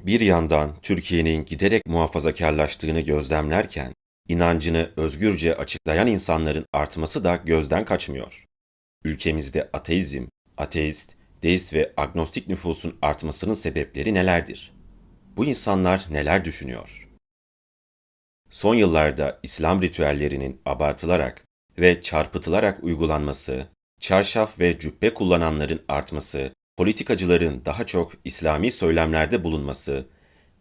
Bir yandan Türkiye'nin giderek muhafazakarlaştığını gözlemlerken, inancını özgürce açıklayan insanların artması da gözden kaçmıyor. Ülkemizde ateizm, ateist, deist ve agnostik nüfusun artmasının sebepleri nelerdir? Bu insanlar neler düşünüyor? Son yıllarda İslam ritüellerinin abartılarak ve çarpıtılarak uygulanması, çarşaf ve cübbe kullananların artması, politikacıların daha çok İslami söylemlerde bulunması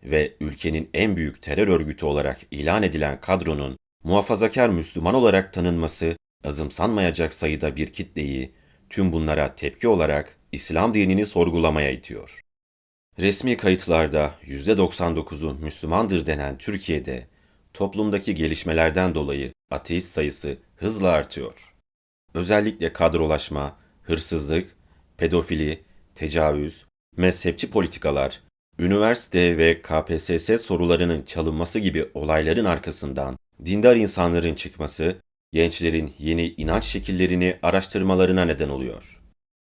ve ülkenin en büyük terör örgütü olarak ilan edilen kadronun muhafazakar Müslüman olarak tanınması azımsanmayacak sayıda bir kitleyi tüm bunlara tepki olarak İslam dinini sorgulamaya itiyor. Resmi kayıtlarda %99'u Müslümandır denen Türkiye'de toplumdaki gelişmelerden dolayı ateist sayısı hızla artıyor. Özellikle kadrolaşma, hırsızlık, pedofili, tecavüz, mezhepçi politikalar, üniversite ve KPSS sorularının çalınması gibi olayların arkasından dindar insanların çıkması, gençlerin yeni inanç şekillerini araştırmalarına neden oluyor.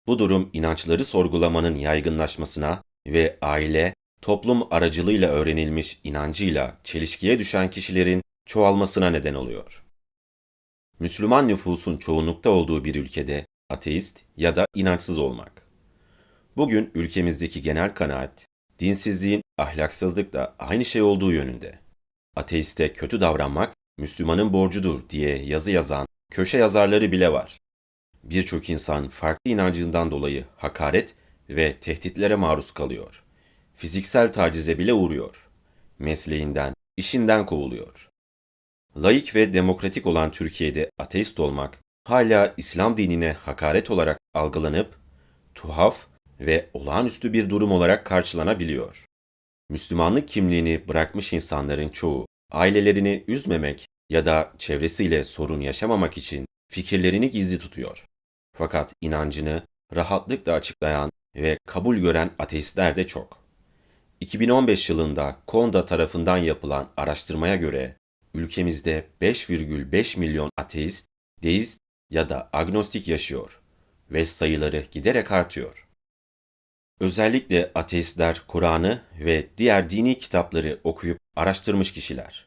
Bu durum inançları sorgulamanın yaygınlaşmasına ve aile, toplum aracılığıyla öğrenilmiş inancıyla çelişkiye düşen kişilerin çoğalmasına neden oluyor. Müslüman nüfusun çoğunlukta olduğu bir ülkede ateist ya da inançsız olmak. Bugün ülkemizdeki genel kanaat, dinsizliğin ahlaksızlıkla aynı şey olduğu yönünde. Ateiste kötü davranmak Müslümanın borcudur diye yazı yazan köşe yazarları bile var. Birçok insan farklı inancından dolayı hakaret ve tehditlere maruz kalıyor. Fiziksel tacize bile uğruyor. Mesleğinden, işinden kovuluyor. Laik ve demokratik olan Türkiye'de ateist olmak hala İslam dinine hakaret olarak algılanıp tuhaf ve olağanüstü bir durum olarak karşılanabiliyor. Müslümanlık kimliğini bırakmış insanların çoğu ailelerini üzmemek ya da çevresiyle sorun yaşamamak için fikirlerini gizli tutuyor. Fakat inancını rahatlıkla açıklayan ve kabul gören ateistler de çok. 2015 yılında Konda tarafından yapılan araştırmaya göre ülkemizde 5,5 milyon ateist, deist ya da agnostik yaşıyor ve sayıları giderek artıyor. Özellikle ateistler Kur'an'ı ve diğer dini kitapları okuyup araştırmış kişiler.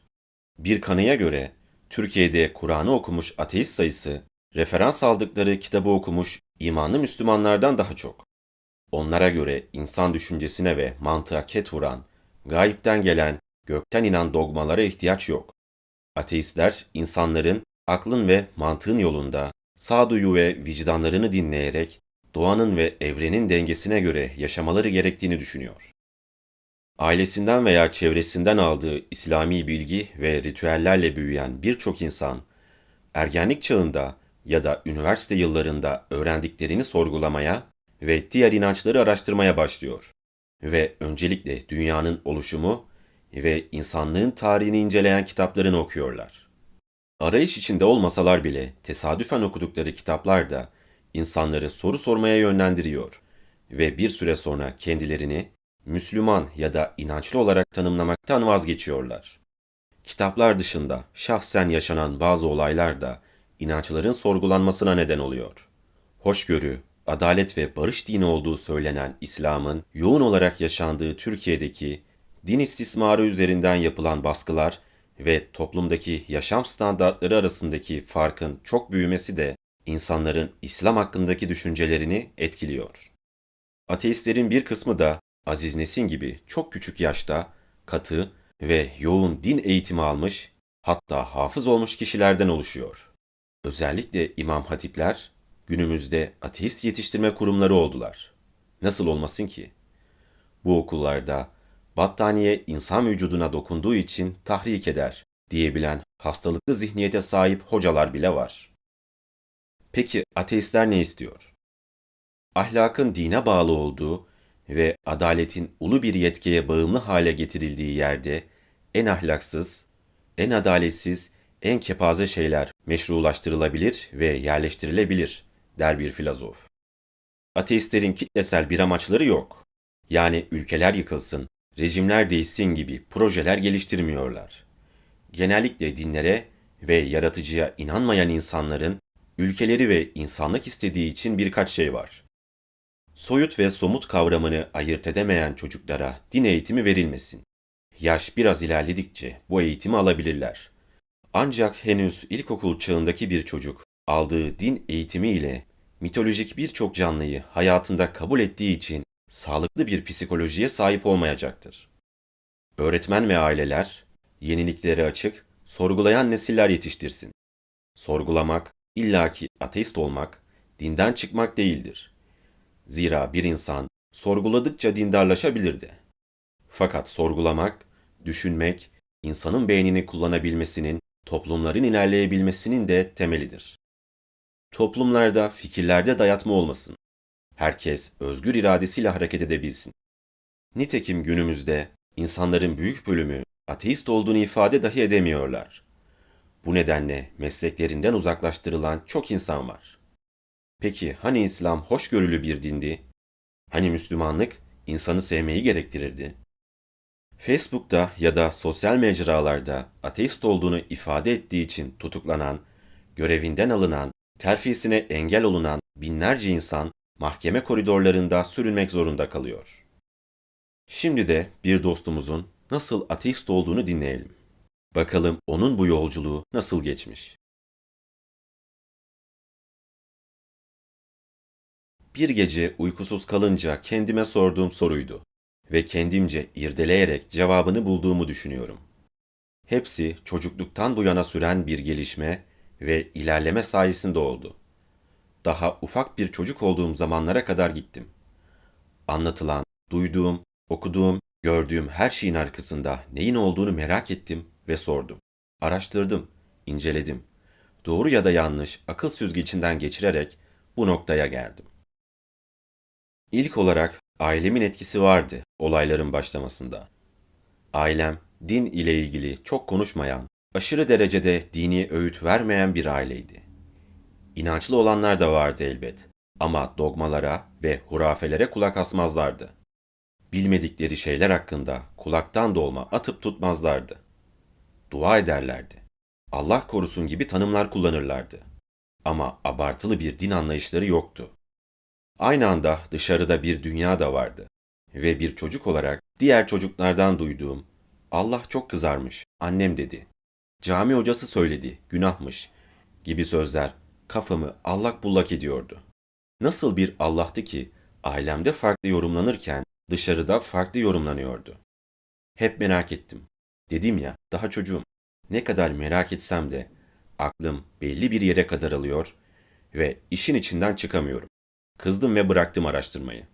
Bir kanıya göre Türkiye'de Kur'an'ı okumuş ateist sayısı referans aldıkları kitabı okumuş imanlı Müslümanlardan daha çok. Onlara göre insan düşüncesine ve mantığa ket vuran, gayipten gelen, gökten inen dogmalara ihtiyaç yok. Ateistler insanların aklın ve mantığın yolunda sağduyu ve vicdanlarını dinleyerek doğanın ve evrenin dengesine göre yaşamaları gerektiğini düşünüyor. Ailesinden veya çevresinden aldığı İslami bilgi ve ritüellerle büyüyen birçok insan, ergenlik çağında ya da üniversite yıllarında öğrendiklerini sorgulamaya ve diğer inançları araştırmaya başlıyor. Ve öncelikle dünyanın oluşumu ve insanlığın tarihini inceleyen kitaplarını okuyorlar. Arayış içinde olmasalar bile tesadüfen okudukları kitaplar da insanları soru sormaya yönlendiriyor ve bir süre sonra kendilerini Müslüman ya da inançlı olarak tanımlamaktan vazgeçiyorlar. Kitaplar dışında şahsen yaşanan bazı olaylar da inançların sorgulanmasına neden oluyor. Hoşgörü, adalet ve barış dini olduğu söylenen İslam'ın yoğun olarak yaşandığı Türkiye'deki din istismarı üzerinden yapılan baskılar ve toplumdaki yaşam standartları arasındaki farkın çok büyümesi de insanların İslam hakkındaki düşüncelerini etkiliyor. Ateistlerin bir kısmı da Aziz Nesin gibi çok küçük yaşta katı ve yoğun din eğitimi almış, hatta hafız olmuş kişilerden oluşuyor. Özellikle imam hatipler günümüzde ateist yetiştirme kurumları oldular. Nasıl olmasın ki? Bu okullarda battaniye insan vücuduna dokunduğu için tahrik eder diyebilen hastalıklı zihniyete sahip hocalar bile var. Peki ateistler ne istiyor? Ahlakın dine bağlı olduğu ve adaletin ulu bir yetkiye bağımlı hale getirildiği yerde en ahlaksız, en adaletsiz, en kepaze şeyler meşrulaştırılabilir ve yerleştirilebilir der bir filozof. Ateistlerin kitlesel bir amaçları yok. Yani ülkeler yıkılsın, rejimler değişsin gibi projeler geliştirmiyorlar. Genellikle dinlere ve yaratıcıya inanmayan insanların ülkeleri ve insanlık istediği için birkaç şey var. Soyut ve somut kavramını ayırt edemeyen çocuklara din eğitimi verilmesin. Yaş biraz ilerledikçe bu eğitimi alabilirler. Ancak henüz ilkokul çağındaki bir çocuk aldığı din eğitimiyle mitolojik birçok canlıyı hayatında kabul ettiği için sağlıklı bir psikolojiye sahip olmayacaktır. Öğretmen ve aileler yeniliklere açık, sorgulayan nesiller yetiştirsin. Sorgulamak, illaki ateist olmak, dinden çıkmak değildir. Zira bir insan sorguladıkça dindarlaşabilir de. Fakat sorgulamak, düşünmek, insanın beynini kullanabilmesinin, toplumların ilerleyebilmesinin de temelidir. Toplumlarda, fikirlerde dayatma olmasın. Herkes özgür iradesiyle hareket edebilsin. Nitekim günümüzde insanların büyük bölümü ateist olduğunu ifade dahi edemiyorlar. Bu nedenle mesleklerinden uzaklaştırılan çok insan var. Peki hani İslam hoşgörülü bir dindi? Hani Müslümanlık insanı sevmeyi gerektirirdi? Facebook'ta ya da sosyal mecralarda ateist olduğunu ifade ettiği için tutuklanan, görevinden alınan, terfisine engel olunan binlerce insan mahkeme koridorlarında sürünmek zorunda kalıyor. Şimdi de bir dostumuzun nasıl ateist olduğunu dinleyelim. Bakalım onun bu yolculuğu nasıl geçmiş. Bir gece uykusuz kalınca kendime sorduğum soruydu ve kendimce irdeleyerek cevabını bulduğumu düşünüyorum. Hepsi çocukluktan bu yana süren bir gelişme ve ilerleme sayesinde oldu. Daha ufak bir çocuk olduğum zamanlara kadar gittim. Anlatılan, duyduğum, okuduğum, gördüğüm her şeyin arkasında neyin olduğunu merak ettim ve sordum. Araştırdım, inceledim. Doğru ya da yanlış akıl süzgecinden geçirerek bu noktaya geldim. İlk olarak ailemin etkisi vardı olayların başlamasında. Ailem din ile ilgili çok konuşmayan, aşırı derecede dini öğüt vermeyen bir aileydi. İnançlı olanlar da vardı elbet ama dogmalara ve hurafelere kulak asmazlardı. Bilmedikleri şeyler hakkında kulaktan dolma atıp tutmazlardı. Dua ederlerdi. Allah korusun gibi tanımlar kullanırlardı. Ama abartılı bir din anlayışları yoktu. Aynı anda dışarıda bir dünya da vardı. Ve bir çocuk olarak diğer çocuklardan duyduğum Allah çok kızarmış, annem dedi. Cami hocası söyledi, günahmış gibi sözler kafamı allak bullak ediyordu. Nasıl bir Allah'tı ki ailemde farklı yorumlanırken dışarıda farklı yorumlanıyordu. Hep merak ettim. Dedim ya, daha çocuğum. Ne kadar merak etsem de aklım belli bir yere kadar alıyor ve işin içinden çıkamıyorum. Kızdım ve bıraktım araştırmayı.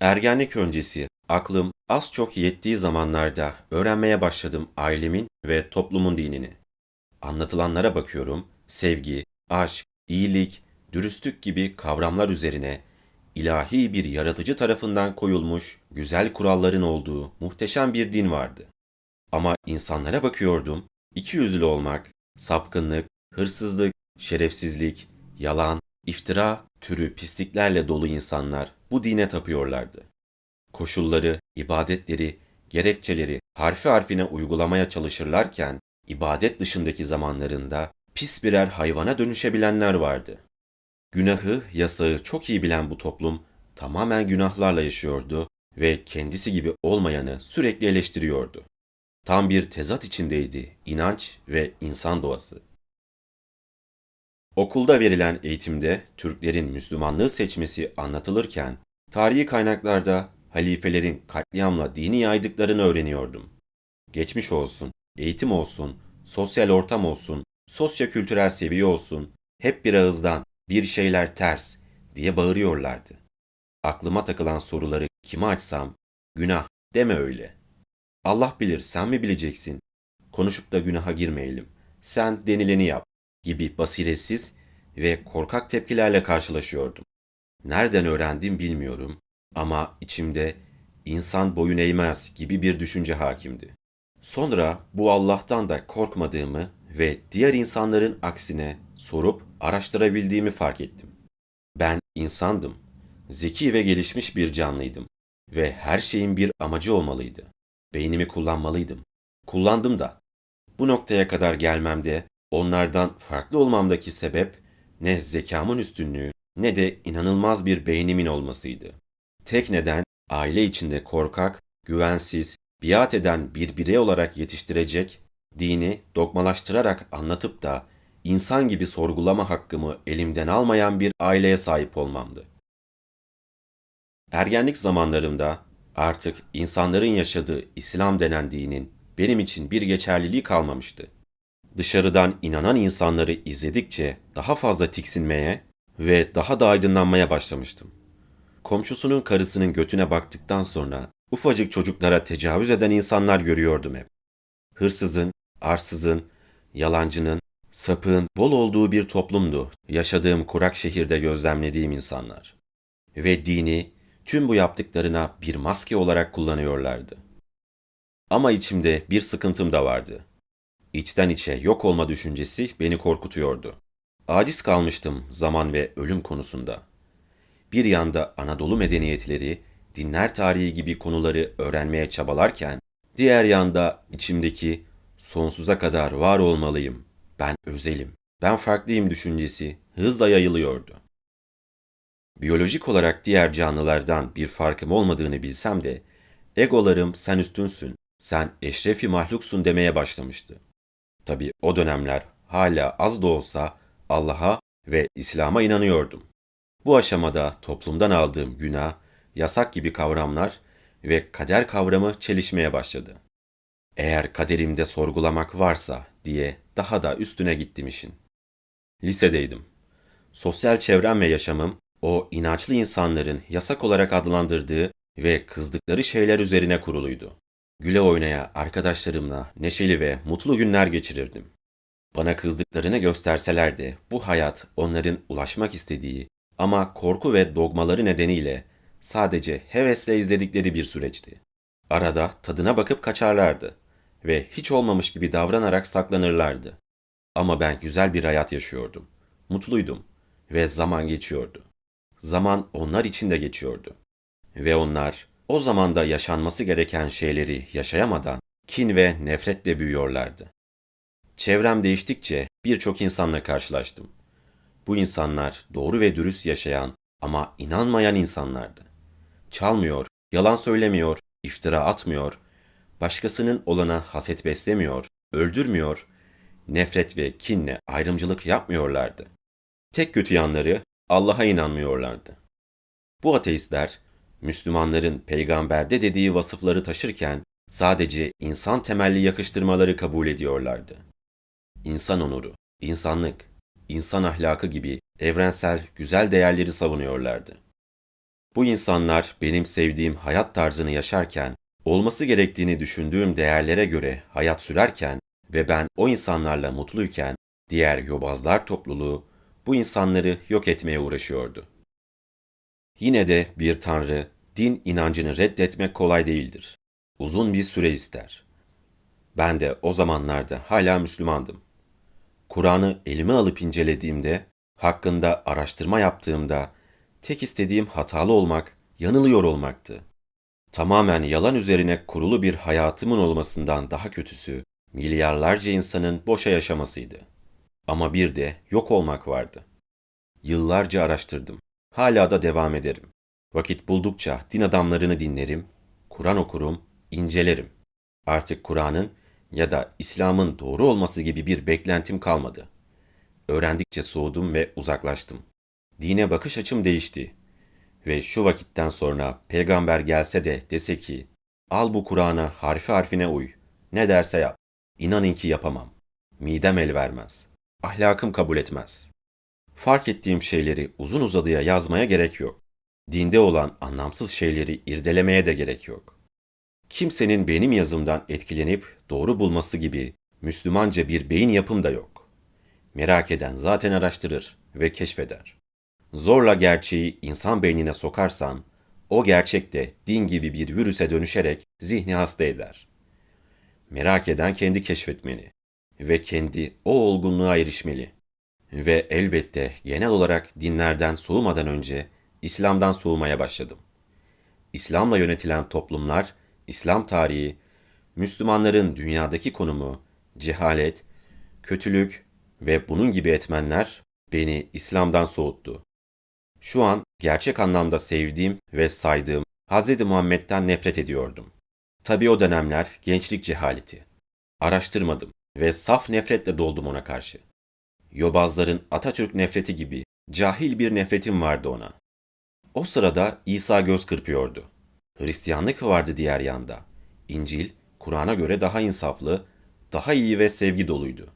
Ergenlik öncesi aklım az çok yettiği zamanlarda öğrenmeye başladım ailemin ve toplumun dinini. Anlatılanlara bakıyorum, sevgi, aşk, iyilik, dürüstlük gibi kavramlar üzerine ilahi bir yaratıcı tarafından koyulmuş güzel kuralların olduğu muhteşem bir din vardı. Ama insanlara bakıyordum, iki yüzlü olmak, sapkınlık, hırsızlık, şerefsizlik, yalan, iftira türü pisliklerle dolu insanlar bu dine tapıyorlardı. Koşulları, ibadetleri, gerekçeleri harfi harfine uygulamaya çalışırlarken ibadet dışındaki zamanlarında pis birer hayvana dönüşebilenler vardı. Günahı, yasağı çok iyi bilen bu toplum tamamen günahlarla yaşıyordu ve kendisi gibi olmayanı sürekli eleştiriyordu. Tam bir tezat içindeydi inanç ve insan doğası. Okulda verilen eğitimde Türklerin Müslümanlığı seçmesi anlatılırken tarihi kaynaklarda halifelerin katliamla dini yaydıklarını öğreniyordum. Geçmiş olsun, eğitim olsun, sosyal ortam olsun, sosyo-kültürel seviye olsun, hep bir ağızdan bir şeyler ters diye bağırıyorlardı. Aklıma takılan soruları kime açsam, günah deme öyle. Allah bilir sen mi bileceksin? Konuşup da günaha girmeyelim. Sen denileni yap gibi basiretsiz ve korkak tepkilerle karşılaşıyordum. Nereden öğrendim bilmiyorum ama içimde insan boyun eğmez gibi bir düşünce hakimdi. Sonra bu Allah'tan da korkmadığımı ve diğer insanların aksine sorup araştırabildiğimi fark ettim. Ben insandım. Zeki ve gelişmiş bir canlıydım ve her şeyin bir amacı olmalıydı. Beynimi kullanmalıydım. Kullandım da. Bu noktaya kadar gelmemde onlardan farklı olmamdaki sebep ne zekamın üstünlüğü ne de inanılmaz bir beynimin olmasıydı. Tek neden aile içinde korkak, güvensiz, biat eden bir birey olarak yetiştirecek, dini dogmalaştırarak anlatıp da insan gibi sorgulama hakkımı elimden almayan bir aileye sahip olmamdı. Ergenlik zamanlarımda artık insanların yaşadığı İslam denen dinin benim için bir geçerliliği kalmamıştı. Dışarıdan inanan insanları izledikçe daha fazla tiksinmeye ve daha da aydınlanmaya başlamıştım. Komşusunun karısının götüne baktıktan sonra ufacık çocuklara tecavüz eden insanlar görüyordum hep. Hırsızın, arsızın, yalancının, sapığın bol olduğu bir toplumdu yaşadığım kurak şehirde gözlemlediğim insanlar. Ve dini tüm bu yaptıklarına bir maske olarak kullanıyorlardı. Ama içimde bir sıkıntım da vardı. İçten içe yok olma düşüncesi beni korkutuyordu. Aciz kalmıştım zaman ve ölüm konusunda. Bir yanda Anadolu medeniyetleri, dinler tarihi gibi konuları öğrenmeye çabalarken, diğer yanda içimdeki sonsuza kadar var olmalıyım, ben özelim, ben farklıyım düşüncesi hızla yayılıyordu. Biyolojik olarak diğer canlılardan bir farkım olmadığını bilsem de, egolarım sen üstünsün, sen eşrefi mahluksun demeye başlamıştı. Tabi o dönemler hala az da olsa Allah'a ve İslam'a inanıyordum. Bu aşamada toplumdan aldığım günah, yasak gibi kavramlar ve kader kavramı çelişmeye başladı. Eğer kaderimde sorgulamak varsa diye daha da üstüne gittim işin. Lisedeydim. Sosyal çevrem ve yaşamım o inançlı insanların yasak olarak adlandırdığı ve kızdıkları şeyler üzerine kuruluydu. Güle oynaya arkadaşlarımla neşeli ve mutlu günler geçirirdim. Bana kızdıklarını gösterseler de bu hayat onların ulaşmak istediği ama korku ve dogmaları nedeniyle sadece hevesle izledikleri bir süreçti. Arada tadına bakıp kaçarlardı ve hiç olmamış gibi davranarak saklanırlardı. Ama ben güzel bir hayat yaşıyordum. Mutluydum ve zaman geçiyordu. Zaman onlar için de geçiyordu. Ve onlar o zamanda yaşanması gereken şeyleri yaşayamadan kin ve nefretle büyüyorlardı. Çevrem değiştikçe birçok insanla karşılaştım. Bu insanlar doğru ve dürüst yaşayan ama inanmayan insanlardı. Çalmıyor, yalan söylemiyor, iftira atmıyor, başkasının olana haset beslemiyor, öldürmüyor, nefret ve kinle ayrımcılık yapmıyorlardı. Tek kötü yanları Allah'a inanmıyorlardı. Bu ateistler Müslümanların peygamberde dediği vasıfları taşırken sadece insan temelli yakıştırmaları kabul ediyorlardı. İnsan onuru, insanlık, insan ahlakı gibi evrensel güzel değerleri savunuyorlardı. Bu insanlar benim sevdiğim hayat tarzını yaşarken, olması gerektiğini düşündüğüm değerlere göre hayat sürerken ve ben o insanlarla mutluyken diğer yobazlar topluluğu bu insanları yok etmeye uğraşıyordu. Yine de bir tanrı, din inancını reddetmek kolay değildir. Uzun bir süre ister. Ben de o zamanlarda hala Müslümandım. Kur'an'ı elime alıp incelediğimde, hakkında araştırma yaptığımda tek istediğim hatalı olmak, yanılıyor olmaktı. Tamamen yalan üzerine kurulu bir hayatımın olmasından daha kötüsü, milyarlarca insanın boşa yaşamasıydı. Ama bir de yok olmak vardı. Yıllarca araştırdım. Hala da devam ederim. Vakit buldukça din adamlarını dinlerim, Kur'an okurum, incelerim. Artık Kur'an'ın ya da İslam'ın doğru olması gibi bir beklentim kalmadı. Öğrendikçe soğudum ve uzaklaştım. Dine bakış açım değişti. Ve şu vakitten sonra peygamber gelse de dese ki, al bu Kur'an'a harfi harfine uy, ne derse yap, inanın ki yapamam. Midem el vermez, ahlakım kabul etmez. Fark ettiğim şeyleri uzun uzadıya yazmaya gerek yok. Dinde olan anlamsız şeyleri irdelemeye de gerek yok. Kimsenin benim yazımdan etkilenip doğru bulması gibi Müslümanca bir beyin yapım da yok. Merak eden zaten araştırır ve keşfeder. Zorla gerçeği insan beynine sokarsan, o gerçek de din gibi bir virüse dönüşerek zihni hasta eder. Merak eden kendi keşfetmeli ve kendi o olgunluğa erişmeli. Ve elbette genel olarak dinlerden soğumadan önce İslam'dan soğumaya başladım. İslam'la yönetilen toplumlar, İslam tarihi, Müslümanların dünyadaki konumu, cehalet, kötülük ve bunun gibi etmenler beni İslam'dan soğuttu. Şu an gerçek anlamda sevdiğim ve saydığım Hz. Muhammed'den nefret ediyordum. Tabii o dönemler gençlik cehaleti. Araştırmadım ve saf nefretle doldum ona karşı. Yobazların Atatürk nefreti gibi cahil bir nefretim vardı ona. O sırada İsa göz kırpıyordu. Hristiyanlık vardı diğer yanda. İncil, Kur'an'a göre daha insaflı, daha iyi ve sevgi doluydu.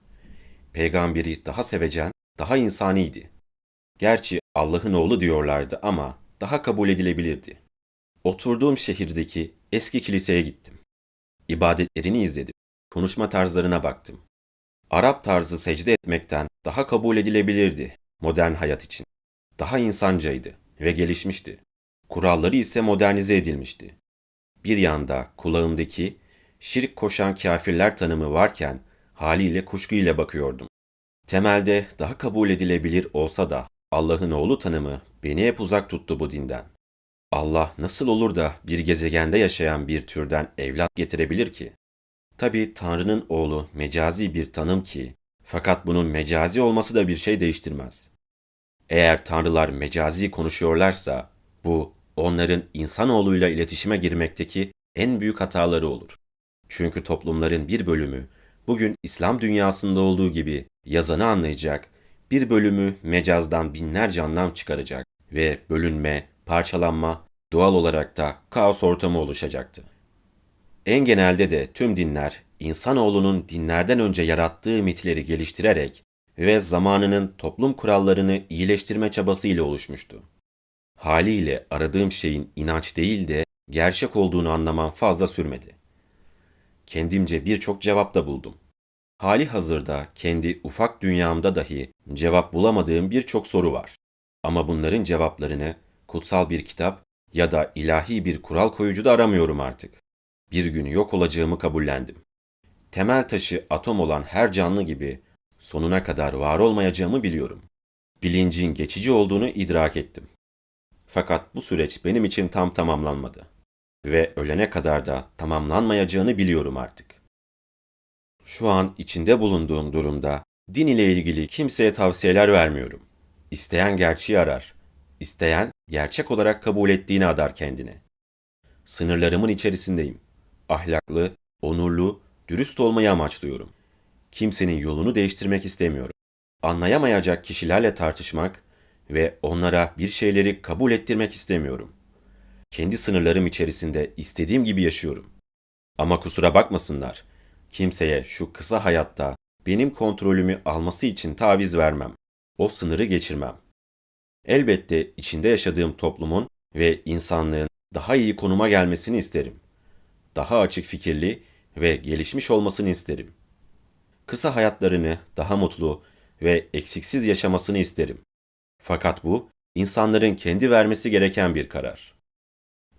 Peygamberi daha sevecen, daha insaniydi. Gerçi Allah'ın oğlu diyorlardı ama daha kabul edilebilirdi. Oturduğum şehirdeki eski kiliseye gittim. İbadetlerini izledim. Konuşma tarzlarına baktım. Arap tarzı secde etmekten daha kabul edilebilirdi modern hayat için. Daha insancaydı ve gelişmişti. Kuralları ise modernize edilmişti. Bir yanda kulağımdaki şirk koşan kafirler tanımı varken haliyle kuşkuyla bakıyordum. Temelde daha kabul edilebilir olsa da Allah'ın oğlu tanımı beni hep uzak tuttu bu dinden. Allah nasıl olur da bir gezegende yaşayan bir türden evlat getirebilir ki? Tabi Tanrı'nın oğlu mecazi bir tanım ki, fakat bunun mecazi olması da bir şey değiştirmez. Eğer tanrılar mecazi konuşuyorlarsa, bu onların insanoğluyla iletişime girmekteki en büyük hataları olur. Çünkü toplumların bir bölümü bugün İslam dünyasında olduğu gibi yazanı anlayacak, bir bölümü mecazdan binlerce anlam çıkaracak ve bölünme, parçalanma, doğal olarak da kaos ortamı oluşacaktı. En genelde de tüm dinler, insanoğlunun dinlerden önce yarattığı mitleri geliştirerek ve zamanının toplum kurallarını iyileştirme çabasıyla oluşmuştu. Haliyle aradığım şeyin inanç değil de gerçek olduğunu anlamam fazla sürmedi. Kendimce birçok cevap da buldum. Hali hazırda kendi ufak dünyamda dahi cevap bulamadığım birçok soru var. Ama bunların cevaplarını kutsal bir kitap ya da ilahi bir kural koyucu da aramıyorum artık. Bir gün yok olacağımı kabullendim. Temel taşı atom olan her canlı gibi sonuna kadar var olmayacağımı biliyorum. Bilincin geçici olduğunu idrak ettim. Fakat bu süreç benim için tam tamamlanmadı. Ve ölene kadar da tamamlanmayacağını biliyorum artık. Şu an içinde bulunduğum durumda din ile ilgili kimseye tavsiyeler vermiyorum. İsteyen gerçeği arar. İsteyen gerçek olarak kabul ettiğini adar kendine. Sınırlarımın içerisindeyim. Ahlaklı, onurlu, dürüst olmayı amaçlıyorum. Kimsenin yolunu değiştirmek istemiyorum. Anlayamayacak kişilerle tartışmak ve onlara bir şeyleri kabul ettirmek istemiyorum. Kendi sınırlarım içerisinde istediğim gibi yaşıyorum. Ama kusura bakmasınlar. Kimseye şu kısa hayatta benim kontrolümü alması için taviz vermem. O sınırı geçirmem. Elbette içinde yaşadığım toplumun ve insanlığın daha iyi konuma gelmesini isterim. Daha açık fikirli ve gelişmiş olmasını isterim. Kısa hayatlarını daha mutlu ve eksiksiz yaşamasını isterim. Fakat bu insanların kendi vermesi gereken bir karar.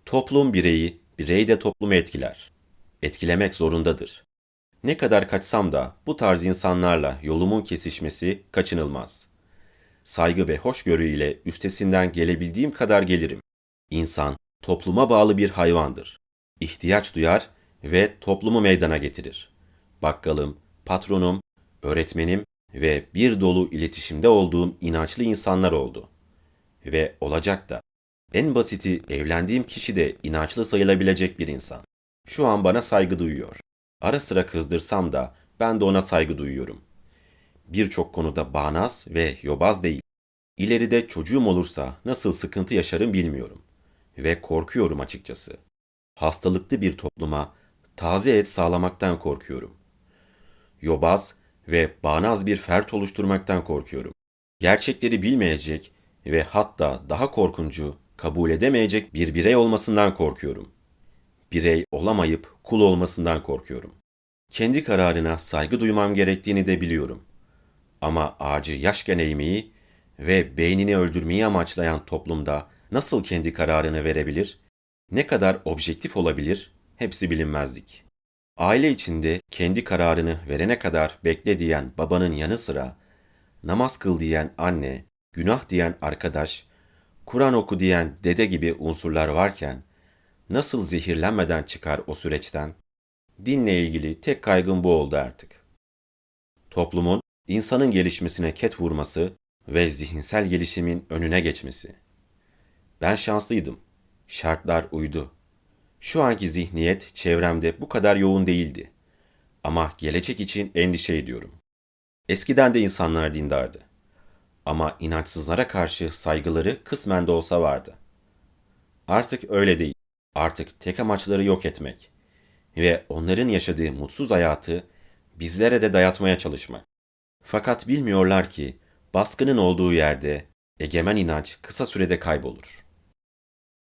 Toplum bireyi, birey de toplumu etkiler. Etkilemek zorundadır. Ne kadar kaçsam da bu tarz insanlarla yolumun kesişmesi kaçınılmaz. Saygı ve hoşgörü ile üstesinden gelebildiğim kadar gelirim. İnsan topluma bağlı bir hayvandır. İhtiyaç duyar ve toplumu meydana getirir. Bakkalım, patronum, öğretmenim ve bir dolu iletişimde olduğum inançlı insanlar oldu. Ve olacak da. En basiti evlendiğim kişi de inançlı sayılabilecek bir insan. Şu an bana saygı duyuyor. Ara sıra kızdırsam da ben de ona saygı duyuyorum. Birçok konuda bağnaz ve yobaz değil. İleride çocuğum olursa nasıl sıkıntı yaşarım bilmiyorum. Ve korkuyorum açıkçası. Hastalıklı bir topluma taze et sağlamaktan korkuyorum. Yobaz ve bağnaz bir fert oluşturmaktan korkuyorum. Gerçekleri bilmeyecek ve hatta daha korkuncu kabul edemeyecek bir birey olmasından korkuyorum. Birey olamayıp kul olmasından korkuyorum. Kendi kararına saygı duymam gerektiğini de biliyorum. Ama ağacı yaşken eğmeyi ve beynini öldürmeyi amaçlayan toplumda nasıl kendi kararını verebilir, ne kadar objektif olabilir, hepsi bilinmezdik. Aile içinde kendi kararını verene kadar bekle diyen babanın yanı sıra, namaz kıl diyen anne, günah diyen arkadaş, Kur'an oku diyen dede gibi unsurlar varken, nasıl zehirlenmeden çıkar o süreçten? Dinle ilgili tek kaygım bu oldu artık. Toplumun insanın gelişmesine ket vurması ve zihinsel gelişimin önüne geçmesi. Ben şanslıydım. Şartlar uydu. Şu anki zihniyet çevremde bu kadar yoğun değildi. Ama gelecek için endişe ediyorum. Eskiden de insanlar dindardı. Ama inançsızlara karşı saygıları kısmen de olsa vardı. Artık öyle değil. Artık tek amaçları yok etmek ve onların yaşadığı mutsuz hayatı bizlere de dayatmaya çalışmak. Fakat bilmiyorlar ki baskının olduğu yerde egemen inanç kısa sürede kaybolur.